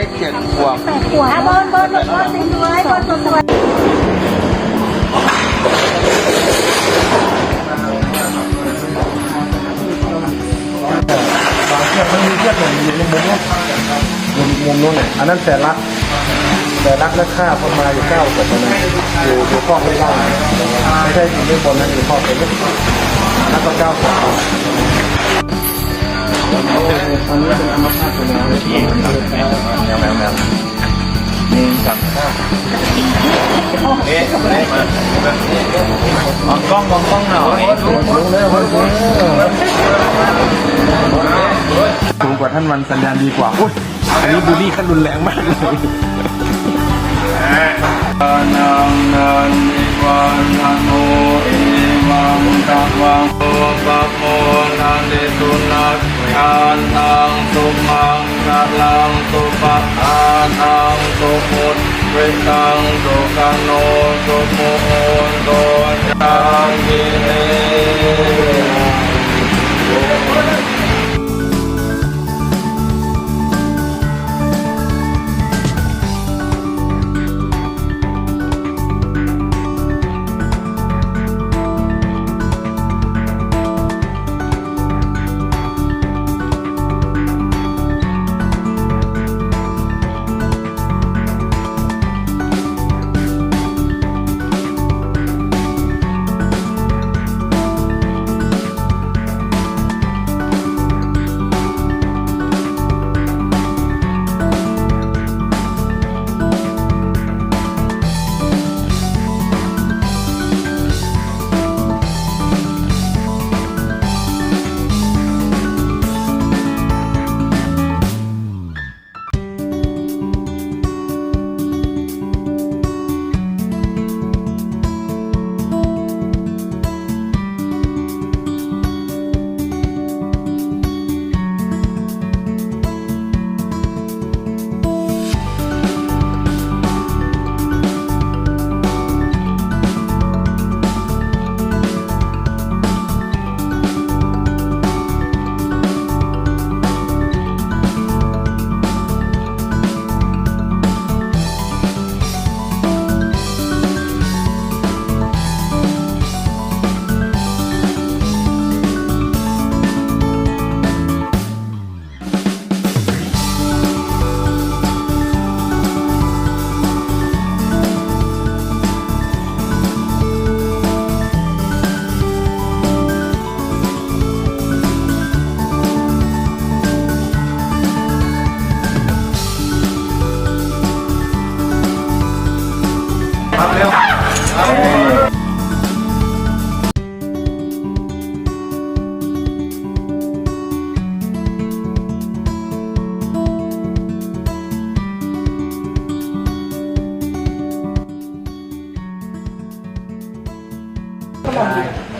เลขเจ็ดขวบแปดขวบเบิร์นเบิร์นเบิร์นเบิร์นสวยเบิร์นสวยบางเชือกมันมีเชือกหนึ่งอยู่ในมุมนู้นมุมมุมนู้นเนี่ยอันนั้นแต่รักแต่รักและฆ่าพมาอยู่เก้าศพนะอยู่อยู่ข้อไม่เล่าไม่ใช่อยู่ในบนนั้นอยู่ข้อเป็นแล้วก็เก้าศ พอันนี้เป็นอัมพาตเป็นอะไรที่แมวแมวแมวหนี่จับข้าเอ๊ะมามองกล้องมองกล้องหน่อยรู้แล้วรู้สูงกว่าท่านวันสัญญาณดีกว่าอุ้ยอันนี้บูลลี่ขั้นรุนแรงมากเลยนังนันนิวันโนเอวังตังวังโอปานตังสุมังกะลังสุปะอานังสุพุทเวตังสุกันโนสุโมโนโตจั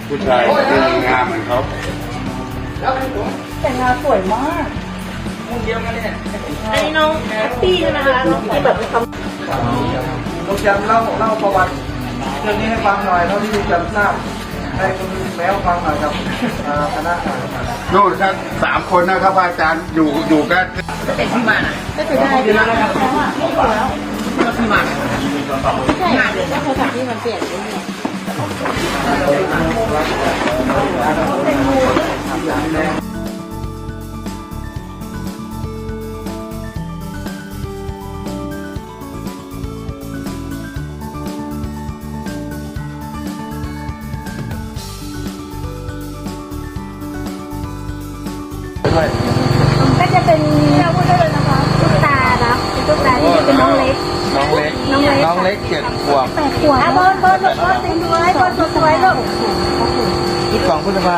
ผู้ชายดีงามเหมือนเขาแต่งงานสวยมากอันนี้น้องแฮปปี้ใช่ไหมคะน้องที่แบบมี ความลูกจำเล่าเล่าประวัติเรื่องนี้ให้ฟังหน่อยเท่าที่ลูกจำทราบให้คุณแมวฟังหน่อยครับอ่าคณะหน่อยนู่นครับสามคนนะครับอาจารย์อยู่อยู่กันก็จะได้ดีแล้วนะคะไม่ถูกแล้วก็ที่มาใช่เดี๋ยวโทรศัพท์ที่มันเปลี่ยน นิดนึงก็จะเป็นเราพูดได้เลยนะคะตุ๊กตานะเป็นตุ๊กตาที่จะเป็นน้องเล็ก น้องเล็ก น้องเล็กน้องเล็กเจ็ดขวบแปดขวบเบิร์นเบิร์นเบิร์นสวยเบิร์นสวยลูกที่สองพฤษภา